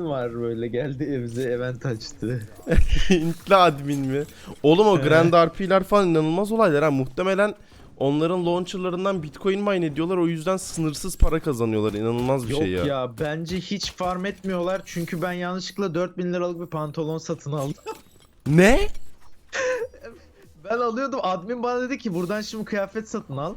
var böyle geldi evimize event açtı. Hintli admin mi? Oğlum o. Grand RP'ler falan inanılmaz olaylar ha. Muhtemelen onların launcherlarından Bitcoin mine ediyorlar. O yüzden sınırsız para kazanıyorlar. İnanılmaz bir Yok şey ya. ya. bence hiç farm etmiyorlar çünkü ben yanlışlıkla 4000 liralık bir pantolon satın aldım. Ne? Ben alıyordum admin bana dedi ki buradan şimdi kıyafet satın al.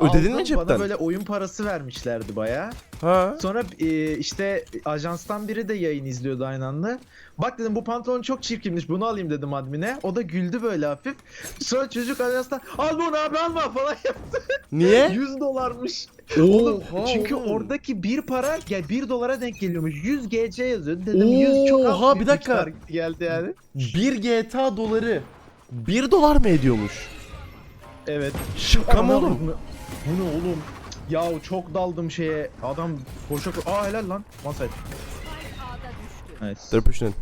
Ödedin mi cepten? Bana böyle oyun parası vermişlerdi baya. Ha? Sonra e, işte ajanstan biri de yayın izliyordu aynı anda. Bak dedim bu pantolon çok çirkinmiş bunu alayım dedim admine. O da güldü böyle hafif. Sonra çocuk ajanstan al bunu abi alma falan yaptı. Niye? 100 dolarmış. Oğlum, çünkü oğlum. oradaki bir para ya 1 dolara denk geliyormuş. 100 GC yazıyor. Dedim 100 çok az Oha, bir dakika. geldi yani. Bir GTA doları 1 dolar mı ediyormuş? Evet. Şaka mı oğlum? Bu ne oğlum? Ya çok daldım şeye. Adam koşa koşa. Aa helal lan. One side. Nice. They're pushing in.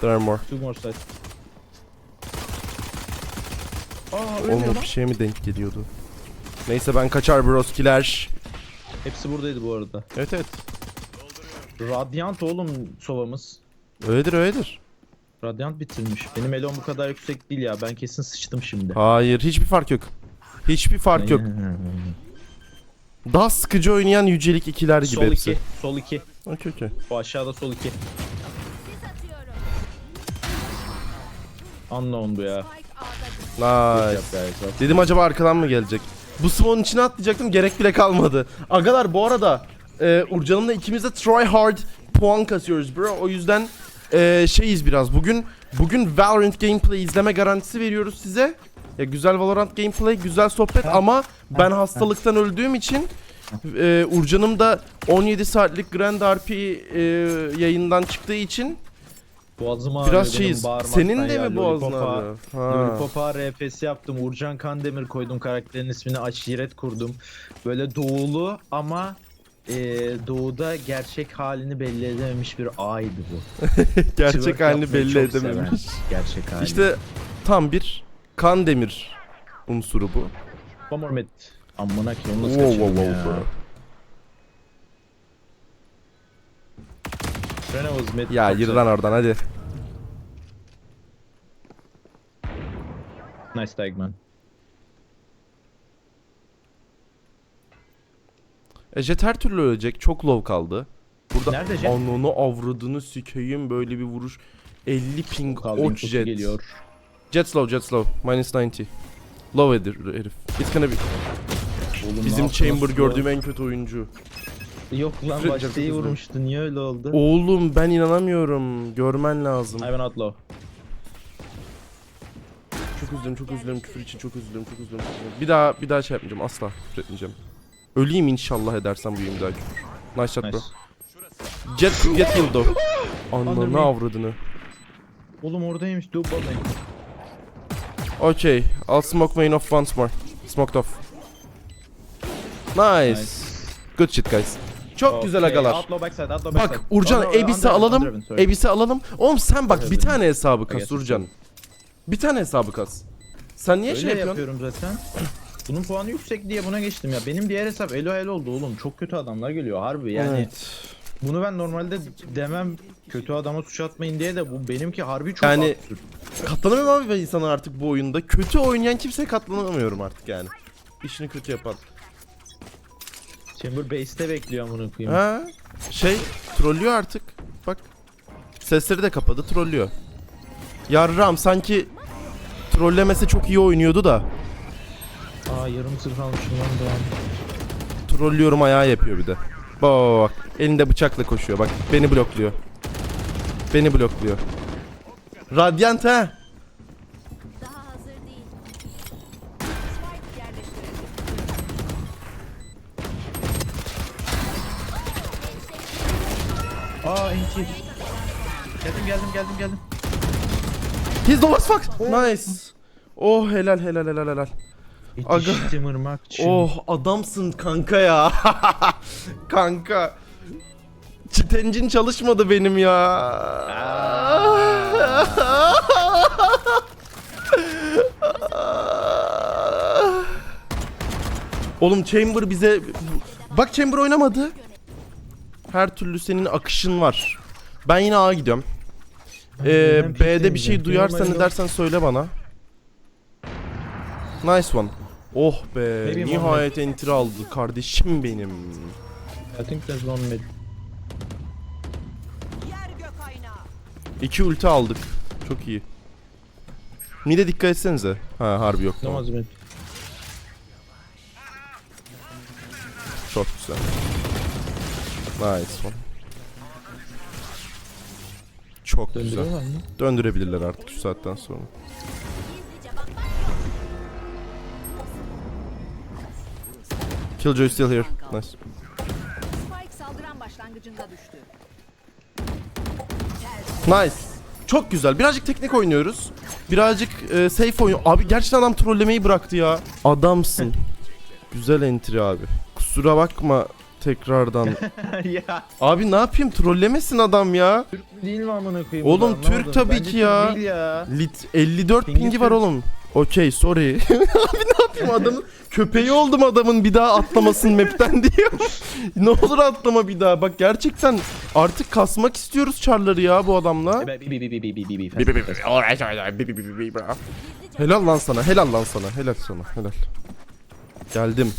There are more. Two more side. Aa ölmüyor lan. bir şeye mi denk geliyordu? Neyse ben kaçar broskiler. Hepsi buradaydı bu arada. Evet evet. Radiant oğlum sovamız. Öyledir öyledir. Radiant bitirmiş. Benim elon bu kadar yüksek değil ya. Ben kesin sıçtım şimdi. Hayır hiçbir fark yok. Hiçbir fark yok. Daha sıkıcı oynayan yücelik ikiler gibi Sol hepsi. 2. Sol 2. Okey okey. Bu aşağıda sol 2. Unknown bu ya. Nice. Dedim acaba arkadan mı gelecek? Bu smoke'un içine atlayacaktım gerek bile kalmadı. Agalar bu arada e, Urcan'ımla ikimiz de try hard puan kasıyoruz bro. O yüzden e, şeyiz biraz. Bugün bugün Valorant gameplay izleme garantisi veriyoruz size. Ya güzel Valorant gameplay, güzel sohbet ama ben hastalıktan öldüğüm için e, Urcan'ım da 17 saatlik Grand RP e, yayından çıktığı için Boğazım ağrıyor biraz benim şeyiz. bağırmaktan Senin de ya. mi boğazın Lollipop'a- ağrıyor? Ha. Lollipop'a RPS yaptım. Urcan Kandemir koydum. Karakterin ismini Aşiret kurdum. Böyle doğulu ama e, doğuda gerçek halini belli edememiş bir aydı bu. Gerçek Twerk halini yapmayı belli çok edememiş. seven Gerçek hali. İşte tam bir kan demir unsuru bu. Bomormet. Amına ki onu nasıl Wow kaçırdım wow ya. wow bro. Ya yürü lan oradan hadi. Nice tag man. E, Jet her türlü ölecek. Çok low kaldı. Burada Nerede Jet? anonu avradını sikeyim böyle bir vuruş. 50 ping Kaldı oç jet. geliyor. Jet slow jet slow. Minus 90. Low edir herif. It's gonna be Oğlum, bizim chamber gördüğüm en kötü oyuncu. Yok lan Küfür başta edeceğim, iyi çok üzüldüm. vurmuştu. Niye öyle oldu? Oğlum ben inanamıyorum. Görmen lazım. Ivan Outlaw. Çok üzülürüm, çok üzülürüm. Küfür için çok üzülürüm, çok üzülürüm. Bir daha bir daha şey yapmayacağım. Asla küfür etmeyeceğim. Öleyim inşallah edersem bu bir daha küfür. Nice shot Nice. bro. Jet. Under Ananı me. avradını. Oğlum oradaymış. Dur bana. Okay, I'll smoke main off once more. Smoked off. Nice. Nice. Good shit guys. Çok güzel Okay, agalar. Outlaw backside, outlaw backside. Bak Urcan Ebis'i alalım. Ebis'i alalım. Oğlum sen bak bir tane hesabı kas Urcan. Bir tane hesabı kas. Sen niye Öyle şey yapıyorsun? yapıyorum zaten. Bunun puanı yüksek diye buna geçtim ya. Benim diğer hesap elo elo oldu oğlum. Çok kötü adamlar geliyor harbi yani. Evet. Bunu ben normalde demem kötü adama suç atmayın diye de bu benimki harbi çok Yani- absürt. Katlanamıyorum abi ben insana artık bu oyunda. Kötü oynayan kimseye katlanamıyorum artık yani. İşini kötü yapan. Chamber base'te bekliyor amına koyayım. Ha? Şey trollüyor artık. Bak. Sesleri de kapadı trollüyor. Yarram sanki trollemese çok iyi oynuyordu da. Aa yarım sırf almışım lan da. Trollüyorum ayağı yapıyor bir de. Bak bak. Elinde bıçakla koşuyor bak. Beni blokluyor. Beni blokluyor. Radyant ha. Daha hazır değil. Spike yerleştirildi. Aa enti. Geldim geldim geldim geldim. He's the last fuck. Nice. Oh helal helal helal helal. Aga. Yetiştim ırmakçım. Oh adamsın kanka ya. kanka. Çitencin çalışmadı benim ya. Oğlum Chamber bize... Bak Chamber oynamadı. Her türlü senin akışın var. Ben yine A'ya gidiyorum. Ee, B'de bir şey duyarsan edersen söyle bana. Nice one. Oh be Maybe nihayet entry aldı kardeşim benim. I think there's one mid. Yer gök aynağı. İki ulti aldık. Çok iyi. Mide dikkat etsenize. Ha harbi yok tamam. Mid. Çok güzel. Nice one. Çok güzel. Döndürüyorlar mı? Döndürebilirler artık şu saatten sonra. Killjoy still here. Nice. Spike saldıran başlangıcında düştü. Nice. Çok güzel. Birazcık teknik oynuyoruz. Birazcık e, safe oyun. Abi gerçekten adam trollemeyi bıraktı ya. Adamsın. güzel entry abi. Kusura bakma tekrardan. ya. abi ne yapayım trollemesin adam ya. Türk değil mi amına koyayım? Oğlum. Türk tabii ki ya. Ya. Lit 54 Pingi pingi var oğlum. Okey sorry. abi ne yapayım adamın köpeği oldum adamın bir daha atlamasın map'ten diye. ne olur atlama bir daha. Bak gerçekten artık kasmak istiyoruz çarları ya bu adamla. Helal lan sana, helal lan sana, helal sana, helal. Geldim.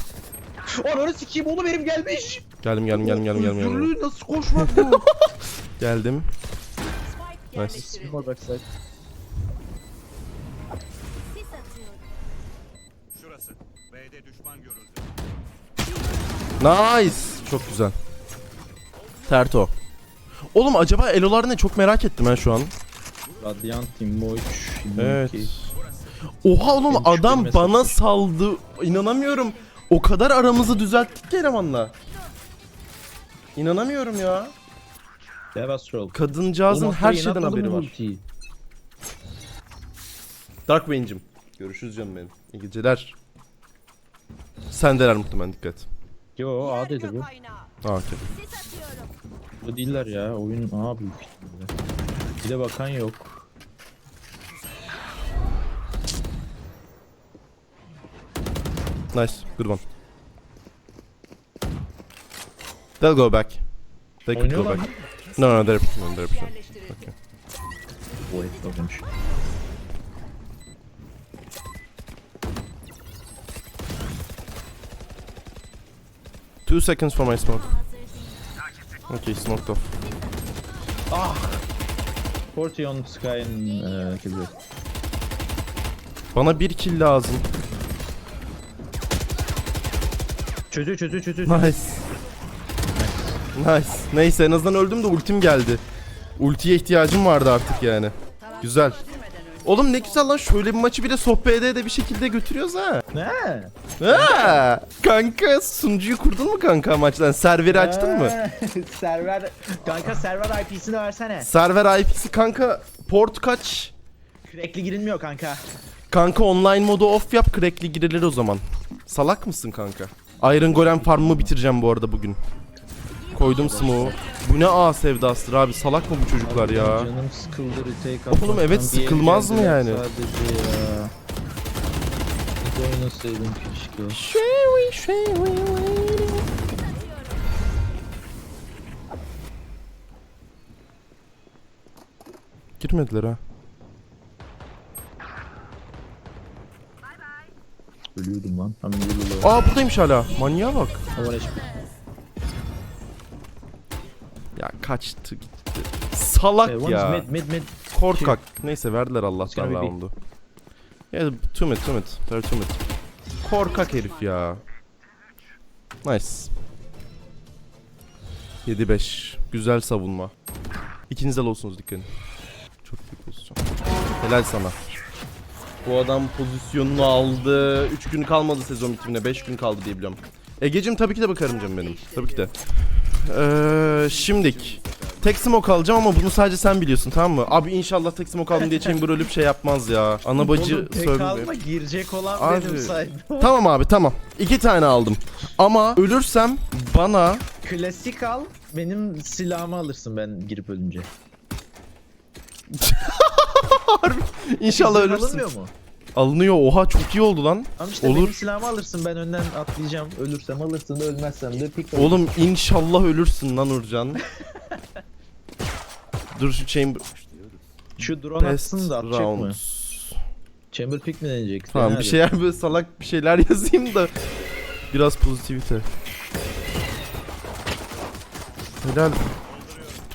Ananı sikeyim oğlum benim gelmiş. Geldim, geldim, geldim, geldim, geldim. geldim. Nasıl koşmak bu? Geldim. Spike B'de düşman görüldü. Nice. Çok güzel. Terto. Oğlum acaba elolar ne? Çok merak ettim ben şu an. Radiant Timoç. Evet. Oha oğlum Benim adam bana saldı. İnanamıyorum. O kadar aramızı düzelttik ki elemanla. İnanamıyorum ya. Devastral. Kadıncağızın her şeyden haberi var. Darkwing'cim. Görüşürüz canım benim. İyi geceler. Sendeler muhtemelen dikkat. Yo A dedi bu. Aa, okey. Bu değiller ya. Oyun A büyük ihtimalle. Bir de bakan yok. Nice. Good one. They'll go back. They could go Oynuyorlar back. mı? No, no, they're no, they're pushing. Yerleştirildi. Bu herif olmuş. Two seconds for my smoke. Okay, smoked off. 40 on Sky'ın eee kill'i. Bana bir kill lazım. Çözüyor çözüyor çözüyor. Nice. Nice. Neyse en azından öldüm de ultim geldi. Ultiye ihtiyacım vardı artık yani. Güzel. Oğlum ne güzel lan şöyle bir maçı bile sohbet de bir şekilde götürüyoruz ha. Ne? Ha! Kanka sunucuyu kurdun mu kanka maçtan? Serveri açtın mı? server kanka server IP'sini versene. Server IP'si kanka port kaç? Sürekli girilmiyor kanka. Kanka online modu off yap crackli girilir o zaman. Salak mısın kanka? Iron Golem farmımı bitireceğim bu arada bugün. Koydum smoke'u. Bu ne A sevdasıdır abi salak mı bu çocuklar ya? Canım sıkıldı retake Oğlum evet, sıkılmaz mı yani? Sadece ya. Oynasaydım keşke. Girmediler ha. Ölüyordum lan. Hemen yürüyorlar. Aa buradaymış hala. Manyağa bak. Ama ne şimdi? Ya kaçtı gitti. Salak Hey, ya. mid mid mid. Korkak. Neyse verdiler Allah'tan be big. roundu. Ya two mid two mid. They're two mid. Korkak herif ya. Nice. 7-5. Güzel savunma. İkiniz de olsunuz dikkat edin. Çok iyi pozisyon. Helal sana. Bu adam pozisyonunu aldı. 3 gün kalmadı sezon bitimine. 5 gün kaldı diye biliyorum. Egecim tabii ki de bakarım canım benim. Tabii ki de. Ee, şimdik. Tek smoke alacağım ama bunu sadece sen biliyorsun tamam mı? Abi inşallah tek smoke aldım diye Chamber ölüp şey yapmaz ya. Ana bacı Oğlum tek alma girecek olan Abi. benim saydım. Tamam abi tamam. İki tane aldım. Ama ölürsem bana Klasik al. Benim silahımı alırsın ben girip ölünce. inşallah Silah ölürsün. Alınmıyor mu? Alınıyor. Oha çok iyi oldu lan. Tamam işte Olur. benim silahımı alırsın ben önden atlayacağım. Ölürsem alırsın ölmezsem de pik Oğlum inşallah ölürsün lan Urcan. Dur şu chamber Şu drone best atsın da atacak mı? rounds. Chamber pick mi deneyecek? Tamam Dene bir şeyler böyle salak bir şeyler yazayım da biraz pozitivite. Helal.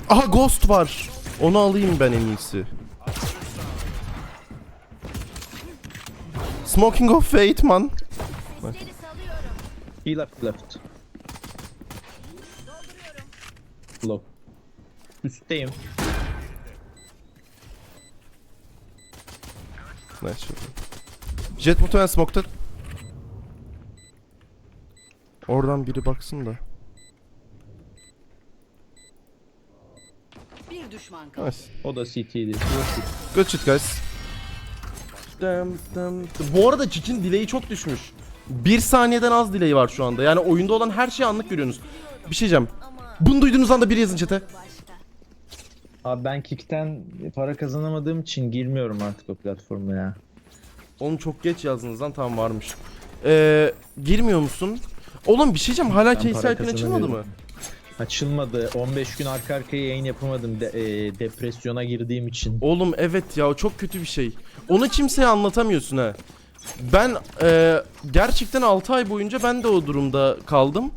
Aha ghost var. Onu alayım ben en iyisi. Smoking of Fate man. He left left. Low. Üstteyim. Nice shot. Jet muhtemelen smoke'ta. Oradan biri baksın da. Bir düşman kaldı. Nice. O da CT'di. Good shit guys. Dım dım. Bu arada Chick'in delay'i çok düşmüş. Bir saniyeden az delay var şu anda. Yani oyunda olan her şeyi anlık görüyorsunuz. Bir şey diyeceğim. Bunu duyduğunuz anda biri yazın chat'e. Abi ben Kick'ten para kazanamadığım için girmiyorum artık o platforma ya. Onu çok geç yazdınız lan tamam varmış. Ee, girmiyor musun? Oğlum bir şey diyeceğim hala Ben para KCIP'in açılmadı mı? kazanamıyorum. Açılmadı. 15 gün arka arkaya yayın yapamadım. De- e, depresyona girdiğim için. Oğlum evet ya o çok kötü bir şey. Onu kimseye anlatamıyorsun ha. Ben e, gerçekten 6 ay boyunca ben de o durumda kaldım.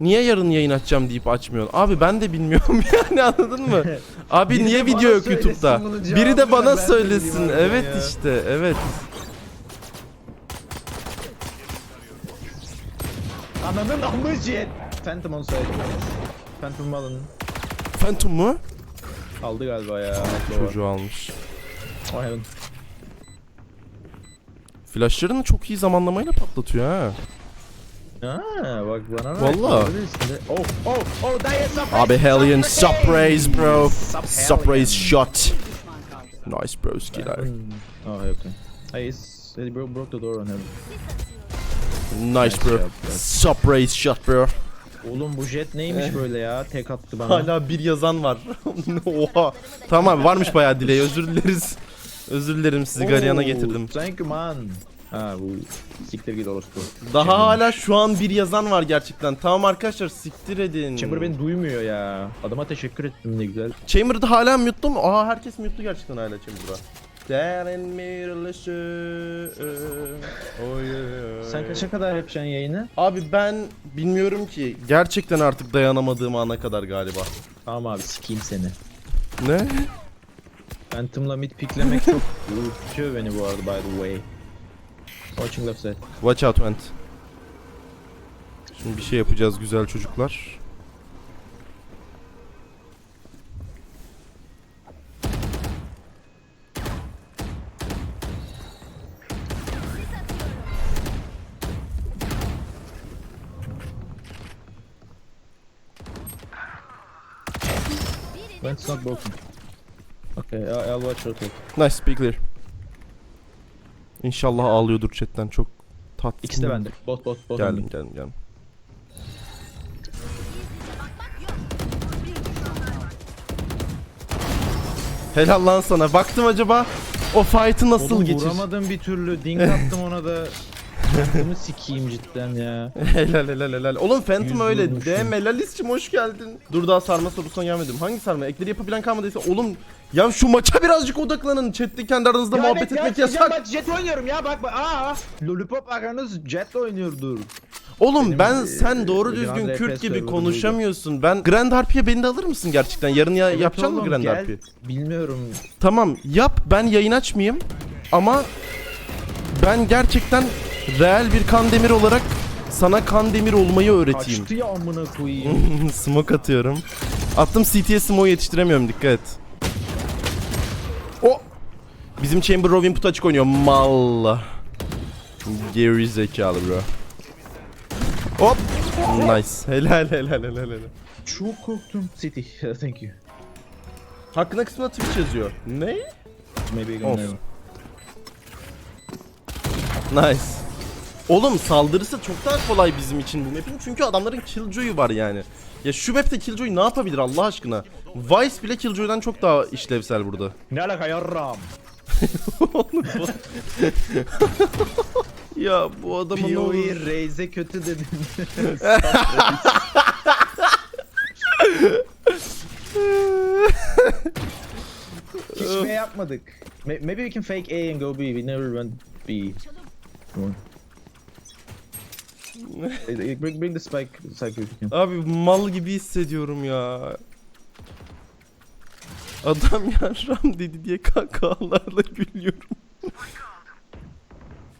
Niye yarın yayın açacağım deyip açmıyorsun? Abi ben de bilmiyorum yani anladın mı? Abi Biri de niye bana video yok söylesin YouTube'da? bunun Biri de bana ben de söylesin. bileyim abi Evet ya. işte evet. Ananın amı jet. Phantom on side. Phantom alın. Phantom mu? Aldı galiba ya. Çocuğu almış. Heaven. Flashlarını çok iyi zamanlamayla patlatıyor ha. Aa bak bana bak. Üstünde. Oh oh oh daya surprise. Abi Hellion surprise bro. Sup, Surprise Hellion. shot. Nice bro skiller. Hmm. Oh okay. Hey, he broke, broke the door on heaven. Nice bro. Surprise shot bro. Oğlum bu jet neymiş böyle ya? Tek attı bana. Hala bir yazan var. Oha. Tamam varmış bayağı delay. Özür dileriz. Özür dilerim sizi Garyan'a getirdim. Thank you man. Ha bu siktir git orospu. Daha hala şu an bir yazan var gerçekten. Tamam arkadaşlar siktir edin. Chamber beni duymuyor ya. Adama teşekkür ettim ne güzel. Chamber'da hala mute'lu mu? Aa herkes mute'lu gerçekten hala Chamber'da. Darren Miralış'ı oh yeah. Sen kaça kadar yapacaksın yayını? Abi ben bilmiyorum ki. Gerçekten artık dayanamadığım ana kadar galiba. Tamam abi sikeyim seni. Ne? Phantom'la mid piklemek çok ürkütüyor beni bu arada by the way. Watching left side. Watch out Vent. Şimdi bir şey yapacağız güzel çocuklar. Vent's not broken. Okay, I'll, I'll watch rotate. Nice, be clear. İnşallah ağlıyordur chatten çok tatlı. İkisi de bende. Bot bot bot. Geldim geldim geldim. Helal lan sana. Baktım acaba o fight'ı nasıl Oğlum geçir? vuramadım bir türlü. Dink attım ona da. Phantom'ı sikeyim cidden ya. helal helal helal. Oğlum Phantom Yüz öyle. vurmuşum. De Melalis'cim hoş geldin. Dur daha sarma sorusuna gelmedim. Hangi sarma? Ekleri yapabilen kalmadıysa oğlum ya şu maça birazcık odaklanın. Chat'te kendi aranızda muhabbet etmek yasak. Bak jet oynuyorum ya bak bak. Aa, Lollipop aranız jet oynuyordur. Oğlum Benim, ben e, sen doğru Grand düzgün RP Kürt gibi konuşamıyorsun. Ben Grand Harpy'e beni de alır mısın gerçekten? Yarın ya Evet yapacaksın mı oğlum, Grand gel. Harpy? Bilmiyorum. Tamam yap ben yayın açmayayım ama ben gerçekten reel bir Kandemir olarak sana Kandemir olmayı öğreteyim. Kaçtı ya amına koyayım. smoke atıyorum. Attım CT'ye smoke yetiştiremiyorum dikkat et. O Bizim Chamber Robin Put açık oynuyor. Mal. Geri zekalı bro. Hop. Nice. Helal helal helal helal. Çok korktum. City. Thank you. Hakkında kısmında Twitch yazıyor. Ne? Maybe gonna Nice. Oğlum saldırısı çok daha kolay bizim için bu map'in çünkü adamların Killjoy'u var yani. Ya şu map'te Killjoy ne yapabilir Allah aşkına? Vice bile Killjoy'dan çok daha işlevsel burada. Ne alaka yarram? Ya bu adama ne olur. PoE Raze'e kötü dedim. Hiç B yapmadık. Ma- Maybe we can fake A and go B. We never went B. Come on. Eh, bring, bring the spike, spike if you can. Abi mal gibi hissediyorum ya. Adam yarram dedi diye kahkahalarla gülüyorum.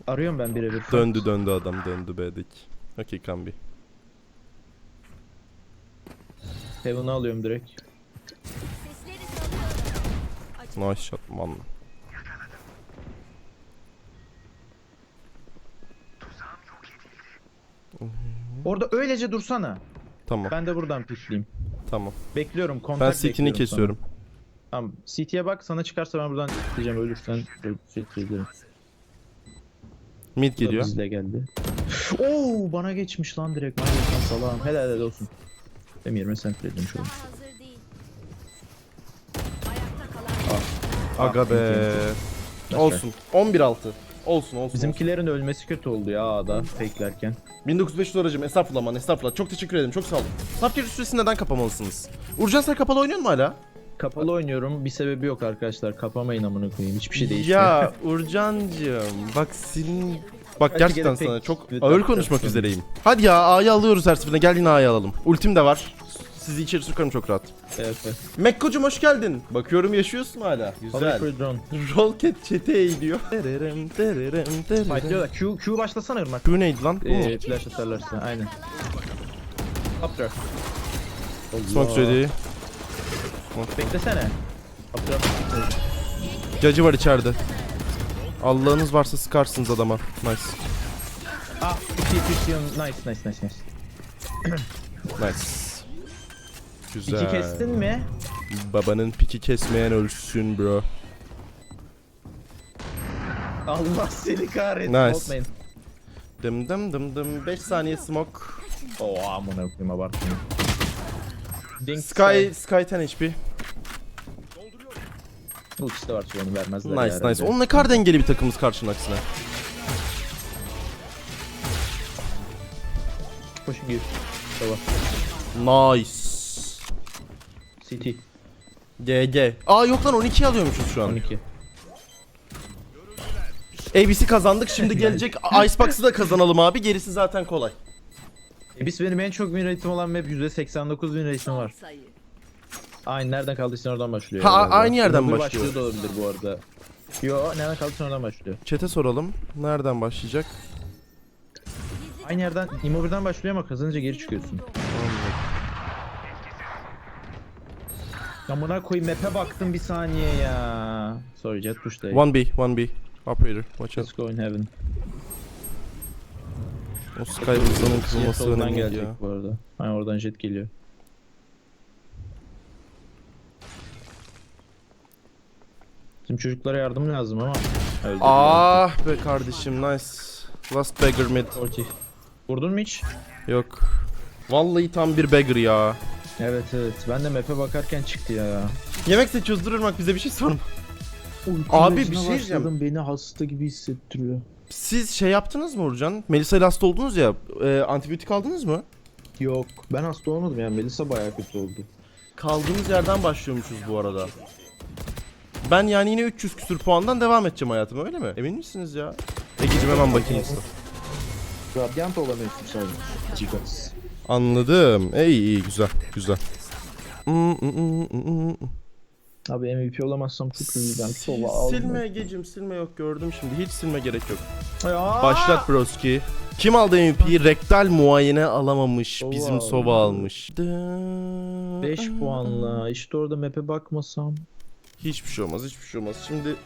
Arıyorum ben birebir. Döndü döndü adam döndü B'deki. Okey kan bir. Heaven'ı alıyorum direkt. Nice shot man. Orada öylece dursana. Tamam Ben de buradan pikleyeyim. tamam. Bekliyorum Ben kontak CT'ni bekliyorum kesiyorum. sana. Tamam CT'ye bak sana çıkarsa ben buradan pikleyeceğim ölürsen CT'ye Mid geliyor. Bizle geldi. Oo bana geçmiş lan direkt. Maalesef salağım. Helal helal olsun. Benim yerime sen edilmiş oldum. Daha hazır değil. Ayakta kalan Aga be. Olsun. 11-6. Olsun olsun. Bizimkilerin ölmesi kötü oldu ya A'da fake'lerken. 1905 aracım estağfurullah man estağfurullah. Çok teşekkür ederim çok sağ olun. Sapkir süresini neden kapamalısınız? Urcan sen kapalı oynuyor musun hala? Kapalı oynuyorum. Bir sebebi yok arkadaşlar. Kapamayın amına koyayım. Hiçbir şey değişmiyor. Ya Urcancığım bak senin... Bak Hadi gerçekten gelin, sana pek- çok ağır konuşmak üzereyim. Hadi ya A'yı alıyoruz her seferinde gel yine A'yı alalım. Ultim de var. Sizi içeri sokarım çok rahat. Evet evet. Mekko'cum hoş geldin. Bakıyorum yaşıyorsun hala. Güzel. Rollcat çete eğiliyor. Tererem, tererem, tererem. Fightlıyorlar. Q, Q başlasana Irmak. Bu neydi lan? Bu mu? Ee, flash atarlar size. Aynen. Up there. Smoke ready. Beklesene. Up there. Cacı var içeride. Allah'ınız varsa sıkarsınız adama. Nice. Ah, iki iki Nice nice nice nice. Nice. Güzel. İki kestin mi? Babanın piki kesmeyen ölsün bro. Allah seni kahretsin. Nice. Olmayın. Dım dım dım dım 5 saniye smoke. Oo amına koyayım abartmayın. Dink Sky Sky 10 HP. Ultisi de var şu onu vermezler Nice ya nice. herhalde. On ne kadar dengeli bir takımız karşının aksine. Koşun gir. Baba. Nice. CT. GG. Aa yok lan 12 alıyormuşuz şu an. 12. ABC kazandık. Şimdi gelecek Icebox'ı da kazanalım abi. Gerisi zaten kolay. E biz benim en çok win rate'im olan map %89 win rate'im var. Aynı nereden kaldıysan oradan başlıyor. Ha, galiba. aynı yerden Öbür başlıyor. başlıyor da olabilir bu arada. Yo nereden kaldıysan oradan başlıyor. Çete soralım. Nereden başlayacak? Aynı yerden Imo birden başlıyor ama kazanınca geri çıkıyorsun. Amına koyayım map'e baktım bir saniye ya. Sorry jet push day. 1B, 1B. Operator, watch out. Let's go in heaven. O Sky kırılması soldan önemli gelecek ya. bu arada. Aynen oradan jet geliyor. Bizim çocuklara yardım lazım ama. Öldü. Ah be kardeşim nice. Last beggar mid. Orti. Vurdun mu hiç? Yok. Vallahi tam bir beggar ya. Evet evet. Ben de map'e bakarken çıktı ya. Yemek seçiyoruz dururmak bize bir şey sorma. Abi, bir şey diyeceğim. başladım, Beni hasta gibi hissettiriyor. Siz şey yaptınız mı Urcan? Melisa ile hasta oldunuz ya. E, antibiyotik aldınız mı? Yok. Ben hasta olmadım yani. Melisa bayağı kötü oldu. Kaldığımız yerden başlıyormuşuz bu arada. Ben yani yine 300 küsür puandan devam edeceğim hayatıma öyle mi? Emin misiniz ya? Egeciğim hemen bakayım usta. Radyant olamıyorsun sadece. Gigas. Anladım. İyi iyi güzel güzel. Mm, mm, mm, mm, mm. Abi MVP olamazsam çok Sova aldım. silme Egeciğim silme yok gördüm şimdi hiç silme gerek yok. Ya. Başlat broski. Kim aldı MVP'yi? Rektal muayene alamamış. Sova Bizim aldı. Sova almış. 5 puanla. İşte orada map'e bakmasam. Hiçbir şey olmaz hiçbir şey olmaz. Şimdi